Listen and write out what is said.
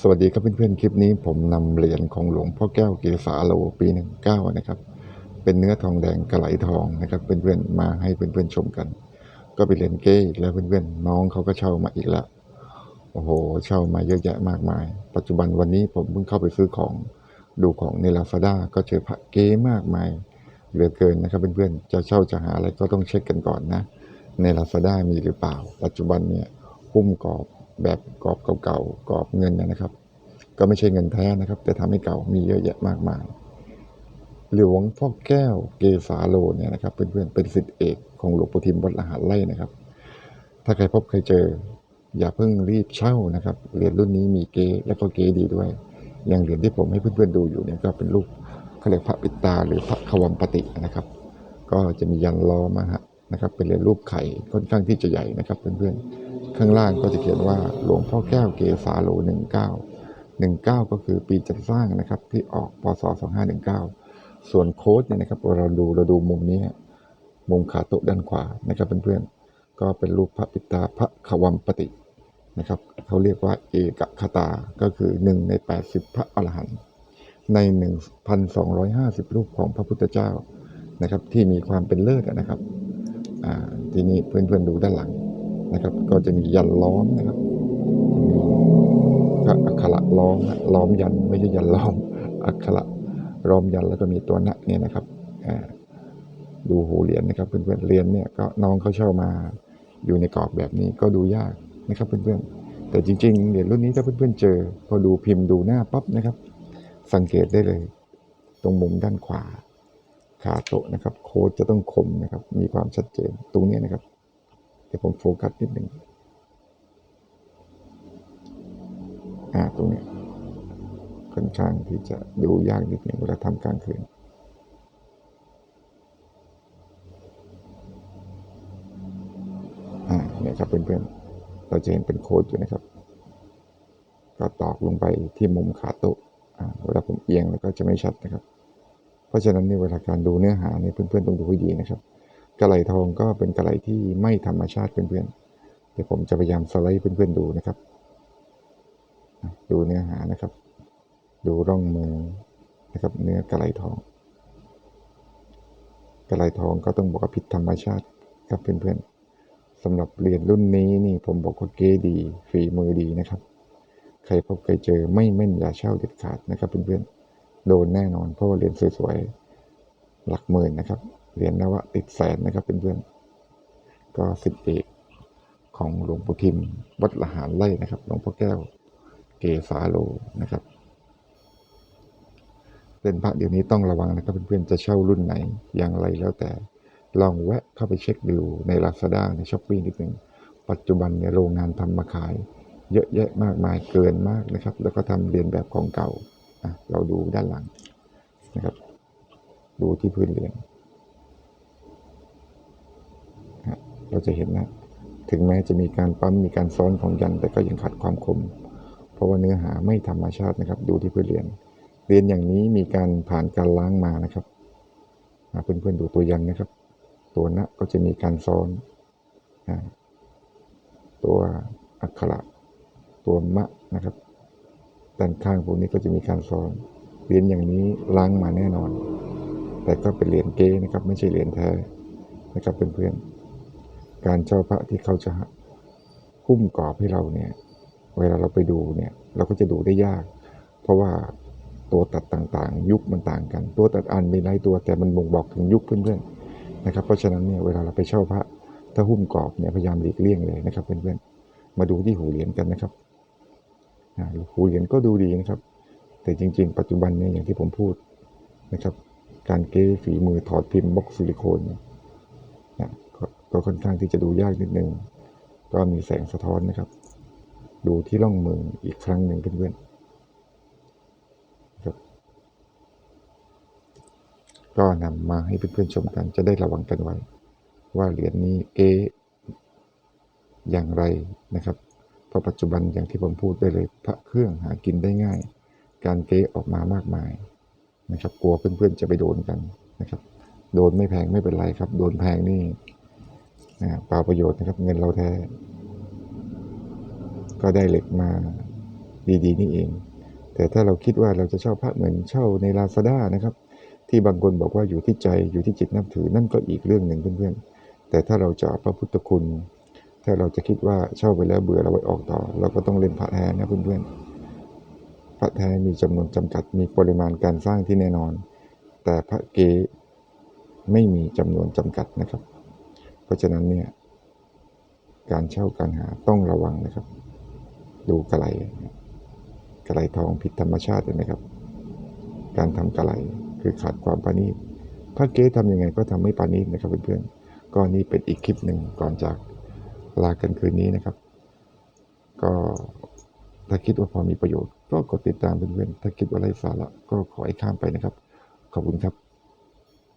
สวัสดีครับเพื่อนๆ คลิปนี้ผมนำเหรียญของหลวงพ่อแก้วเกษาโลปีหนึ่งเก้านะครับ เป็นเนื้อทองแดงกระไหลทองนะครับเพื่อนๆมาให้เพื่อนๆชมกัน ก็เป็นเหรียญเก้แล้วเพื่อนๆน้องเขาก็เช่ามาอีกแล้วโอ้โหเช่ามาเยอะแยะมากมาย ปัจจุบันวันนี้ผมเพิ่งเข้าไปซื้อของดูของในลาซาด้าก็เจอพระเก้มากมายเหลือเกินนะครับเพื่อนๆจะเช่าจะหาอะไรก็ต้องเช็คกันก่อนนะ ในลาซาด้ามีหรือเปล่า ปัจจุบันเนี่ยหุ้มกรอบ แบบกรอบเก่าๆกรอบเงินนะครับ ก็ไม่ใช่เงินแท้นะครับ แต่ทำให้เก่ามีเยอะแยะมากมาย หลวงพ่อแก้วเกษาโลเนี่ยนะครับเพื่อนๆเป็นสิทธิเอกของหลวงปู่ทิมวัดละหารไร่นะครับ ถ้าใครพบใครเจอ อย่าเพิ่งรีบเช่านะครับเหรียญรุ่นนี้มีเก๊และก็เก๊ดีด้วย อย่างเหรียญที่ผมให้เพื่อนๆดูอยู่เนี่ยก็เป็นรูปเขาเรียกพระปิตาหรือพระขวัมปตินะครับ ก็จะมียันล้อมาฮะนะครับ เป็นเหรียญรูปไข่ค่อนข้างที่จะใหญ่นะครับเพื่อนๆ ข้างล่างก็จะเขียนว่าหลวงพ่อแก้วเกษาโล19 19ก็คือปีจัดสร้างนะครับ ที่ออกพศ2519ส่วนโค้ดเนี่ยนะครับเราดูเราดูมุมนี้มุมขาโต๊ะด้านขวานะครับเพื่อนๆก็เป็นรูปพระปิตาพระขวัมปตินะครับเขาเรียกว่าเอกคตาก็คือ1ใน80พระอรหันต์ใน1,250รูปของพระพุทธเจ้านะครับที่มีความเป็นเลิศนะครับทีนี้เพื่อนๆดูด้านหลัง นะครับ ก็จะมียันล้อมนะครับมีพระอักขระล้อมนะล้อมยันไม่ใช่ยันล้อมอักขระล้อมยันแล้วก็มีตัวหนักเนี่ยนะครับดูหูเหรียญนะครับเพื่อนๆเหรียญเนี่ยก็น้องเขาเช่ามาอยู่ในกรอบแบบนี้ก็ดูยากนะครับเพื่อนๆแต่จริงๆเหรียญรุ่นนี้ถ้าเพื่อนๆเจอ พอดูพิมพ์ดูหน้าปั๊บนะครับ สังเกตได้เลย ตรงมุมด้านขวาขาโตะนะครับ โค้ดจะต้องคมนะครับ มีความชัดเจนตรงนี้นะครับ ดี๋ยวผมโฟกัสนิดหนึ่งอ่าตรงนี้ค่อนข้างที่จะดูยากนิดหนึ่งเวลาทำกลางคืนอ่าเนี่ยครับเพื่อนๆเราจะเห็นเป็นโค้ดอยู่นะครับ ก็ตอกลงไปที่มุมขาโต๊ะอ่าเวลาผมเอียงแล้วก็จะไม่ชัดนะครับ เพราะฉะนั้นในเวลาการดูเนื้อหาเนี่ยเพื่อนๆต้องดูให้ดีนะครับ กระไหลทองก็เป็นกระไหลที่ไม่ธรรมชาติเพื่อนๆเดี๋ยวผมจะพยายามสไลด์เพื่อนๆดูนะครับ ดูเนื้อหานะครับ ดูร่องมือนะครับ เนื้อกระไหลทอง กระไหลทองก็ต้องบอกว่าผิดธรรมชาติครับเพื่อนๆสำหรับเหรียญรุ่นนี้นี่ผมบอกว่าเก๋ดีฝีมือดีนะครับ ใครพบใครเจอไม่แม่นอย่าเช่าเด็ดขาดนะครับเพื่อนๆโดนแน่นอนเพราะว่าเหรียญสวยๆหลักหมื่นนะครับ เหรียญนวะติดแสนนะครับเป็นเพื่อนก็สิทธิเอกของหลวงปู่ทิม วัดละหารไร่นะครับหลวงพ่อแก้ว เกษาโลนะครับ เป็นพระเดี๋ยวนี้ต้องระวังนะครับเพื่อนๆจะเช่ารุ่นไหนอย่างไรแล้วแต่ลองแวะเข้าไปเช็คดูใน Lazada ในช้อปปี้นิดหนึ่งปัจจุบันเนี่ยโรงงานทำมาขาย เยอะแยะมากมายเกินมากนะครับ แล้วก็ทำเรียนแบบของเก่าอะเราดูด้านหลังนะครับ ดูที่พื้นเหรียญฮะ เราจะเห็นนะถึงแม้จะมีการปั๊มมีการซ้อนของยันแต่ก็ยังขาดความคม เพราะว่าเนื้อหาไม่ธรรมชาตินะครับ ดูที่พื้นเรียญเรียญอย่างนี้มีการผ่านการล้างมานะครับอะเพื่อนๆดูตัวยันนะครับ ตัวนะก็จะมีการซ้อนตัวอักขระตัวมะนะครับด้านข้างพวกนี้ก็จะมีการซ้อนเรียญอย่างนี้ล้างมาแน่นอน แต่ก็เป็นเหรียญเก๊นะครับ ไม่ใช่เหรียญแท้นะครับเพื่อนๆ การเจ้าพระที่เขาจะหุ้มกรอบให้เราเนี่ย เวลาเราไปดูเนี่ย เราก็จะดูได้ยาก เพราะว่าตัวตัดต่างๆ ยุคมันต่างกัน ตัวตัดอันมีหลายตัวแต่มันบ่งบอกถึงยุคเพื่อนๆนะครับ เพราะฉะนั้นเนี่ยเวลาเราไปเช่าพระถ้าหุ้มกรอบเนี่ยพยายามหลีกเลี่ยงเลยนะครับเพื่อนๆมาดูที่หูเหรียญกันนะครับหูเหรียญก็ดูดีนะครับ แต่จริง ๆ ปัจจุบันเนี่ยอย่างที่ผมพูดนะครับ การเก้ฝีมือถอดพิมพ์บล็อกซิลิโคนเนี่ย ค่อนข้างที่จะดูยากนิดนึง ก็มีแสงสะท้อนนะครับ ดูที่ร่องมืออีกครั้งหนึ่งเพื่อนๆครับก็นำมาให้เพื่อนๆชมกันจะได้ระวังกันไว้ ว่าเหรียญนี้เก๊อย่างไรนะครับเพราะปัจจุบันอย่างที่ผมพูดได้เลยพระเครื่องหากินได้ง่าย การเก๊ออกมามากมายนะครับ กลัวเพื่อนๆจะไปโดนกันนะครับ โดนไม่แพงไม่เป็นไรครับ โดนแพงนี่ เปล่าประโยชน์นะครับ เงินเราแท้ ก็ได้เหล็กมาดีๆ นี่เอง แต่ถ้าเราคิดว่าเราจะเช่าพระเหมือนเช่าในลาซาด้านะครับ ที่บางคนบอกว่าอยู่ที่ใจอยู่ที่จิตนับถือนั่นก็อีกเรื่องหนึ่งเพื่อนๆ แต่ถ้าเราจะพระพุทธคุณ ถ้าเราจะคิดว่าเช่าไปแล้วเบื่อเราไปออกต่อ เราก็ต้องเล่นพระแท้นะเพื่อนๆ พระแท้มีจำนวนจำกัดมีปริมาณการสร้างที่แน่นอน แต่พระเกไม่มีจำนวนจำกัดนะครับ เพราะฉะนั้นเนี่ย การเช่าการหาต้องระวังนะครับ ดูกระไหลกระไหลทองผิดธรรมชาติเห็นไหมครับ การทำกระไหลคือขาดความปาณีตพระเก๊ทำยังไงก็ทำไม่ปาณีตนะครับเพื่อนๆก็นี่เป็นอีกคลิปหนึ่งก่อนจากลากันคืนนี้นะครับ ก็ถ้าคิดว่าพอมีประโยชน์ ก็กดติดตามเพื่อนๆถ้าคิดว่าไร้สาระก็ขอให้ข้ามไปนะครับ ขอบคุณครับ